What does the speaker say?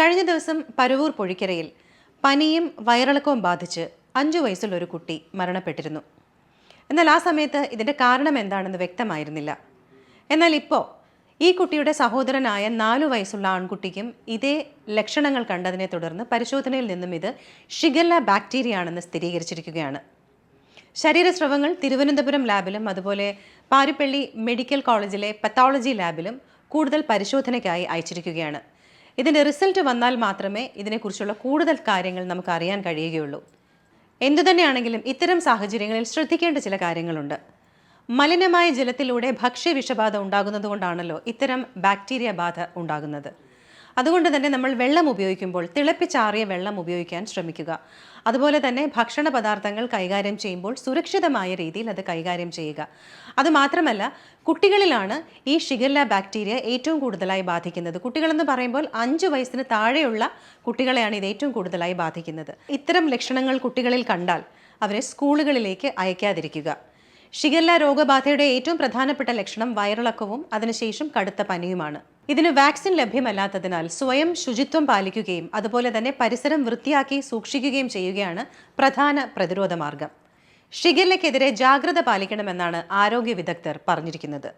കഴിഞ്ഞ ദിവസം പരവൂർ പൊഴിക്കരയിൽ പനിയും വയറിളക്കവും ബാധിച്ച് അഞ്ചു വയസ്സുള്ള ഒരു കുട്ടി മരണപ്പെട്ടിരുന്നു. എന്നാൽ ആ സമയത്ത് ഇതിന്റെ കാരണം എന്താണെന്ന് വ്യക്തമായിരുന്നില്ല. എന്നാൽ ഇപ്പോൾ ഈ കുട്ടിയുടെ സഹോദരനായ നാലു വയസ്സുള്ള ആൺകുട്ടിക്കും ഇതേ ലക്ഷണങ്ങൾ കണ്ടതിനെ തുടർന്ന് പരിശോധനയിൽ നിന്നും ഇത് ഷിഗല്ല ബാക്ടീരിയ ആണെന്ന് സ്ഥിരീകരിച്ചിരിക്കുകയാണ്. ശരീരസ്രവങ്ങൾ തിരുവനന്തപുരം ലാബിലും അതുപോലെ പാരിപ്പള്ളി മെഡിക്കൽ കോളേജിലെ പത്തോളജി ലാബിലും കൂടുതൽ പരിശോധനയ്ക്കായി അയച്ചിരിക്കുകയാണ്. ഇതിന്റെ റിസൾട്ട് വന്നാൽ മാത്രമേ ഇതിനെക്കുറിച്ചുള്ള കൂടുതൽ കാര്യങ്ങൾ നമുക്ക് അറിയാൻ കഴിയുകയുള്ളൂ. എന്തുതന്നെയാണെങ്കിലും ഇത്തരം സാഹചര്യങ്ങളിൽ ശ്രദ്ധിക്കേണ്ട ചില കാര്യങ്ങളുണ്ട്. മലിനമായ ജലത്തിലൂടെ ഭക്ഷ്യ വിഷബാധ ഉണ്ടാകുന്നതുകൊണ്ടാണല്ലോ ഇത്തരം ബാക്ടീരിയ ബാധ ഉണ്ടാകുന്നത്. അതുകൊണ്ട് തന്നെ നമ്മൾ വെള്ളം ഉപയോഗിക്കുമ്പോൾ തിളപ്പിച്ചാറിയ വെള്ളം ഉപയോഗിക്കാൻ ശ്രമിക്കുക. അതുപോലെ തന്നെ ഭക്ഷണ പദാർത്ഥങ്ങൾ കൈകാര്യം ചെയ്യുമ്പോൾ സുരക്ഷിതമായ രീതിയിൽ അത് കൈകാര്യം ചെയ്യുക. അതുമാത്രമല്ല കുട്ടികളിലാണ് ഈ ഷിഗല്ല ബാക്ടീരിയ ഏറ്റവും കൂടുതലായി ബാധിക്കുന്നത്. കുട്ടികളെന്ന് പറയുമ്പോൾ അഞ്ച് വയസ്സിന് താഴെയുള്ള കുട്ടികളെയാണ് ഇത് ഏറ്റവും കൂടുതലായി ബാധിക്കുന്നത്. ഇത്തരം ലക്ഷണങ്ങൾ കുട്ടികളിൽ കണ്ടാൽ അവരെ സ്കൂളുകളിലേക്ക് അയക്കാതിരിക്കുക. ഷിഗല്ല രോഗബാധയുടെ ഏറ്റവും പ്രധാനപ്പെട്ട ലക്ഷണം വയറിളക്കവും അതിനുശേഷം കടുത്ത പനിയുമാണ്. ഇതിന് വാക്സിൻ ലഭ്യമല്ലാത്തതിനാൽ സ്വയം ശുചിത്വം പാലിക്കുകയും അതുപോലെ തന്നെ പരിസരം വൃത്തിയാക്കി സൂക്ഷിക്കുകയും ചെയ്യുകയാണ് പ്രധാന പ്രതിരോധ മാർഗം. ഷിഗല്ലയ്ക്കെതിരെ ജാഗ്രത പാലിക്കണമെന്നാണ് ആരോഗ്യ വിദഗ്ധർ പറഞ്ഞിരിക്കുന്നത്.